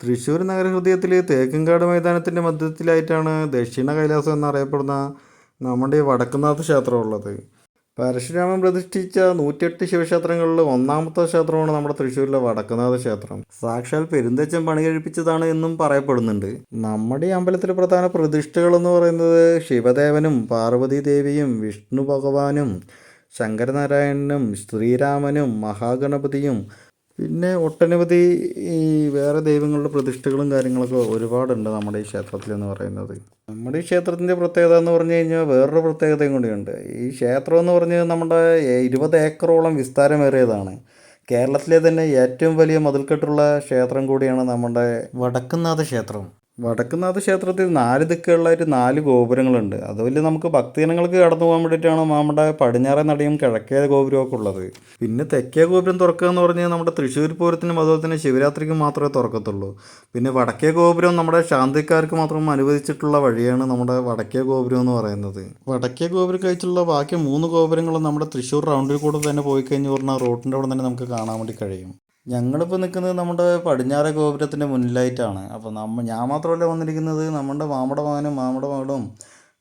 തൃശ്ശൂർ നഗരഹൃദയത്തിൽ തേക്കിൻകാട് മൈതാനത്തിന്റെ മധ്യത്തിലായിട്ടാണ് ദക്ഷിണ കൈലാസം എന്നറിയപ്പെടുന്ന നമ്മുടെ വടക്കുന്നാഥ ക്ഷേത്രം ഉള്ളത്. പരശുരാമൻ പ്രതിഷ്ഠിച്ച നൂറ്റിയെട്ട് ശിവക്ഷേത്രങ്ങളിൽ ഒന്നാമത്തെ ക്ഷേത്രമാണ് നമ്മുടെ തൃശ്ശൂരിലെ വടക്കുന്നാഥ ക്ഷേത്രം. സാക്ഷാൽ പെരുന്തച്ചൻ പണി കഴിപ്പിച്ചതാണ് എന്നും പറയപ്പെടുന്നുണ്ട്. നമ്മുടെ അമ്പലത്തിലെ പ്രധാന പ്രതിഷ്ഠകൾ എന്ന് പറയുന്നത് ശിവദേവനും പാർവതി ദേവിയും വിഷ്ണു ഭഗവാനും ശങ്കരനാരായണനും ശ്രീരാമനും മഹാഗണപതിയും പിന്നെ ഒട്ടനവധി ഈ വേറെ ദൈവങ്ങളുടെ പ്രതിഷ്ഠകളും കാര്യങ്ങളൊക്കെ ഒരുപാടുണ്ട് നമ്മുടെ ഈ ക്ഷേത്രത്തിൽ എന്ന് പറയുന്നത്. നമ്മുടെ ഈ ക്ഷേത്രത്തിന്റെ പ്രത്യേകത എന്ന് പറഞ്ഞു കഴിഞ്ഞാൽ വേറൊരു പ്രത്യേകതയും കൂടിയുണ്ട്. ഈ ക്ഷേത്രം എന്ന് പറഞ്ഞാൽ നമ്മുടെ ഇരുപത് ഏക്കറോളം വിസ്താരമേറിയതാണ്. കേരളത്തിലെ തന്നെ ഏറ്റവും വലിയ മതിൽക്കെട്ടുള്ള ക്ഷേത്രം കൂടിയാണ് നമ്മുടെ വടക്കുന്നാഥ ക്ഷേത്രം. വടക്കുന്നാഥ ക്ഷേത്രത്തിൽ നാല് ദിക്കുകളിലായിട്ട് നാല് ഗോപുരങ്ങളുണ്ട്. അതുപോലെ നമുക്ക് ഭക്തജനങ്ങൾക്ക് കടന്നു പോകാൻ വേണ്ടിയിട്ടാണ് നമ്മുടെ പടിഞ്ഞാറേ നടയും കിഴക്കേ ഗോപുരവും ഒക്കെ ഉള്ളത്. പിന്നെ തെക്കേ ഗോപുരം തുറക്കുക എന്ന് പറഞ്ഞാൽ നമ്മുടെ തൃശ്ശൂർ പൂരത്തിനും അതുപോലെ തന്നെ ശിവരാത്രിക്കും മാത്രമേ തുറക്കത്തുള്ളൂ. പിന്നെ വടക്കേ ഗോപുരം നമ്മുടെ ശാന്തിക്കാർക്ക് മാത്രം അനുവദിച്ചിട്ടുള്ള വഴിയാണ് നമ്മുടെ വടക്കേ ഗോപുരം എന്ന് പറയുന്നത്. വടക്കേ ഗോപുരം കഴിച്ചുള്ള ബാക്കി മൂന്ന് ഗോപുരങ്ങളും നമ്മുടെ തൃശ്ശൂർ റൗണ്ടിൽ കൂടെ തന്നെ പോയി കഴിഞ്ഞു പറഞ്ഞാൽ റോഡിന്റെ അവിടെ തന്നെ നമുക്ക് കാണാൻ വേണ്ടി കഴിയും. ഞങ്ങളിപ്പോൾ നിൽക്കുന്നത് നമ്മുടെ പടിഞ്ഞാറ ഗോപുരത്തിന്റെ മുന്നിലായിട്ടാണ്. അപ്പോൾ നമ്മ ഞാൻ മാത്രമല്ല വന്നിരിക്കുന്നത് നമ്മുടെ മാമയുടെ മകനും മാമയുടെ മകളും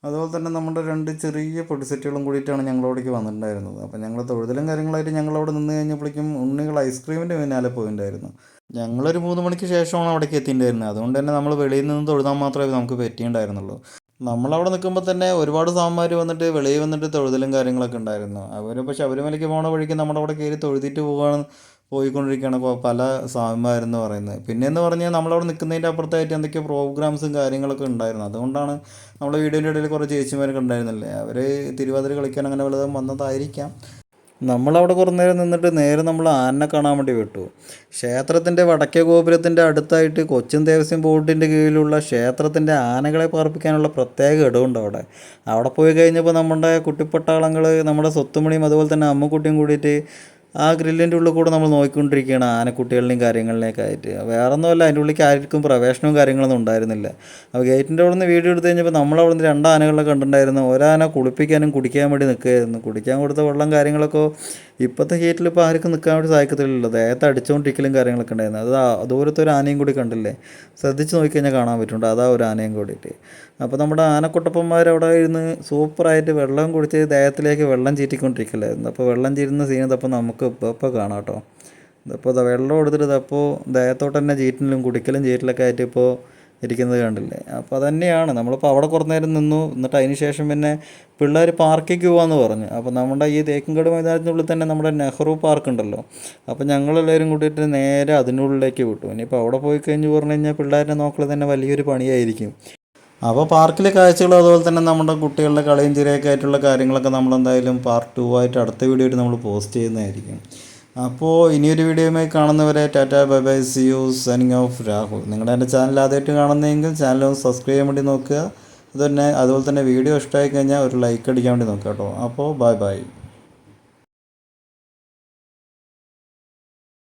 അതുപോലെ തന്നെ നമ്മുടെ രണ്ട് ചെറിയ പൊടിസെറ്റുകളും കൂടിയിട്ടാണ് ഞങ്ങളവിടേക്ക് വന്നിട്ടുണ്ടായിരുന്നത്. അപ്പോൾ ഞങ്ങൾ തൊഴുതലും കാര്യങ്ങളായിട്ട് ഞങ്ങളവിടെ നിന്ന് കഴിഞ്ഞപ്പോഴേക്കും ഉണ്ണികൾ ഐസ്ക്രീമിന്റെ പിന്നാലെ പോയിട്ടുണ്ടായിരുന്നു. ഞങ്ങളൊരു മൂന്ന് മണിക്ക് ശേഷമാണ് അവിടേക്ക് എത്തിയിട്ടുണ്ടായിരുന്നത്. അതുകൊണ്ട് തന്നെ നമ്മൾ വെളിയിൽ നിന്ന് തൊഴുതാൻ മാത്രമേ നമുക്ക് പറ്റിയിട്ടുണ്ടായിരുന്നുള്ളൂ. നമ്മളവിടെ നിൽക്കുമ്പോൾ തന്നെ ഒരുപാട് സാമാർ വന്നിട്ട് വെളിയിൽ വന്നിട്ട് തൊഴുതലും കാര്യങ്ങളൊക്കെ ഉണ്ടായിരുന്നു. അവർ പക്ഷെ ശബരിമലയ്ക്ക് പോണ വഴിക്ക് നമ്മുടെ അവിടെ കയറി തൊഴുതിട്ട് പോകാൻ പോയിക്കൊണ്ടിരിക്കുകയാണ് ഇപ്പോൾ പല സ്വാമിമാരെന്ന് പറയുന്നത്. പിന്നെയെന്ന് പറഞ്ഞാൽ നമ്മളവിടെ നിൽക്കുന്നതിന്റെ അപ്പുറത്തായിട്ട് എന്തൊക്കെയോ പ്രോഗ്രാംസും കാര്യങ്ങളൊക്കെ ഉണ്ടായിരുന്നു. അതുകൊണ്ടാണ് നമ്മൾ വീഡിയോന്റെ ഇടയിൽ കുറേ ചേച്ചിമാരൊക്കെ ഉണ്ടായിരുന്നില്ലേ? അവർ തിരുവാതിര കളിക്കാൻ അങ്ങനെ വല്ലതും വന്നതായിരിക്കാം. നമ്മളവിടെ കുറേ നേരം നിന്നിട്ട് നേരെ നമ്മൾ ആനനെ കാണാൻ വേണ്ടി വിട്ടു. ക്ഷേത്രത്തിന്റെ വടക്കേ ഗോപുരത്തിന്റെ അടുത്തായിട്ട് കൊച്ചിൻ ദേവസ്വം ബോർഡിന്റെ കീഴിലുള്ള ക്ഷേത്രത്തിന്റെ ആനകളെ പാർപ്പിക്കാനുള്ള പ്രത്യേക ഇടമുണ്ട് അവിടെ. അവിടെ പോയി കഴിഞ്ഞപ്പോൾ നമ്മുടെ കുട്ടിപ്പട്ടാളങ്ങൾ നമ്മുടെ സ്വത്തുമണിയും അതുപോലെ തന്നെ അമ്മക്കുട്ടിയും കൂടിയിട്ട് ആ ഗ്രില്ലിന്റെ ഉള്ളിൽ കൂടെ നമ്മൾ നോക്കിക്കൊണ്ടിരിക്കുകയാണ് ആനക്കുട്ടികളുടെയും കാര്യങ്ങളിലേക്ക് ആയിട്ട്. വേറെ ഒന്നുമല്ല അതിന്റെ ഉള്ളിലേക്ക് ആർക്കും പ്രവേശനവും കാര്യങ്ങളൊന്നും ഉണ്ടായിരുന്നില്ല. അപ്പോൾ ഗേറ്റിന്റെ അവിടെ നിന്ന് വീഡിയോ എടുത്ത് കഴിഞ്ഞപ്പോൾ നമ്മളവിടെ നിന്ന് രണ്ട് ആനകളെ കണ്ടിട്ടുണ്ടായിരുന്നു. ഒരാന കുളിപ്പിക്കാനും കുടിക്കാൻ വേണ്ടി നിൽക്കുകയായിരുന്നു. കുടിക്കാൻ കൊടുത്ത വെള്ളം കാര്യങ്ങളൊക്കെ ഇപ്പോഴത്തെ ഗേറ്റിൽ ഇപ്പോൾ ആർക്കും നിൽക്കാൻ വേണ്ടി സാധിക്കത്തില്ലല്ലോ. ദേഹത്ത് അടിച്ചുകൊണ്ടിരിക്കലും കാര്യങ്ങളൊക്കെ ഉണ്ടായിരുന്നു. അത് അതുപോലത്തെ ഒരു ആനയും കൂടി കണ്ടില്ലേ? ശ്രദ്ധിച്ച് നോക്കിക്കഴിഞ്ഞാൽ കാണാൻ പറ്റുന്നുണ്ട്. അതാ ഒരു ആനയും കൂടിയിട്ട്. അപ്പോൾ നമ്മുടെ ആനക്കുട്ടപ്പന്മാർ അവിടെ ഇരുന്ന് സൂപ്പറായിട്ട് വെള്ളം കുടിച്ച് ദേഹത്തിലേക്ക് വെള്ളം ചീറ്റിക്കൊണ്ടിരിക്കലായിരുന്നു. അപ്പോൾ വെള്ളം ചീരുന്ന സീൻ ഇതപ്പോൾ നമുക്ക് ഇപ്പോൾ ഇപ്പോൾ കാണാം കേട്ടോ. ഇതിപ്പോൾ ഇതാ വെള്ളം എടുത്തിട്ട് ഇതപ്പോൾ ദേഹത്തോട്ട് തന്നെ ചീറ്റിലും കുടിക്കലും ചീറ്റിലൊക്കെ ആയിട്ട് ഇപ്പോൾ ഇരിക്കുന്നത് കണ്ടില്ലേ? അപ്പോൾ അതന്നെയാണ്. നമ്മളിപ്പോൾ അവിടെ കുറച്ച് നേരം നിന്നു. എന്നിട്ട് അതിന് ശേഷം പിന്നെ പിള്ളേർ പാർക്കിലേക്ക് പോകാമെന്ന് പറഞ്ഞു. അപ്പോൾ നമ്മുടെ ഈ തേക്കിൻകാട് മൈതാനത്തിനുള്ളിൽ തന്നെ നമ്മുടെ നെഹ്റു പാർക്ക് ഉണ്ടല്ലോ. അപ്പോൾ ഞങ്ങളെല്ലാവരും കൂടിയിട്ട് നേരെ അതിനുള്ളിലേക്ക് വിട്ടു. ഇനിയിപ്പോൾ അവിടെ പോയി കഴിഞ്ഞ് പറഞ്ഞു കഴിഞ്ഞാൽ പിള്ളേരെ നോക്കൽ തന്നെ വലിയൊരു പണിയായിരിക്കും. അപ്പോൾ പാർക്കിലെ കാഴ്ചകളും അതുപോലെ തന്നെ നമ്മുടെ കുട്ടികളുടെ കളിയും ചിരിയൊക്കെ ആയിട്ടുള്ള കാര്യങ്ങളൊക്കെ നമ്മളെന്തായാലും പാർട്ട് ടു ആയിട്ട് അടുത്ത വീഡിയോ ആയിട്ട് നമ്മൾ പോസ്റ്റ് ചെയ്യുന്നതായിരിക്കും. അപ്പോൾ ഇനിയൊരു വീഡിയോയുമായി കാണുന്നവരെ tata bye bye see you signing off Rahul. നിങ്ങളുടെ എന്റെ ചാനൽ ആദ്യമായിട്ട് കാണുന്നതെങ്കിൽ ചാനൽ ഒന്ന് സബ്സ്ക്രൈബ് ചെയ്യാൻ വേണ്ടി നോക്കുക. അതുതന്നെ അതുപോലെ തന്നെ വീഡിയോ ഇഷ്ടമായി കഴിഞ്ഞാൽ ഒരു ലൈക്ക് അടിക്കാൻ വേണ്ടി നോക്കുക കേട്ടോ. അപ്പോൾ ബൈ ബൈ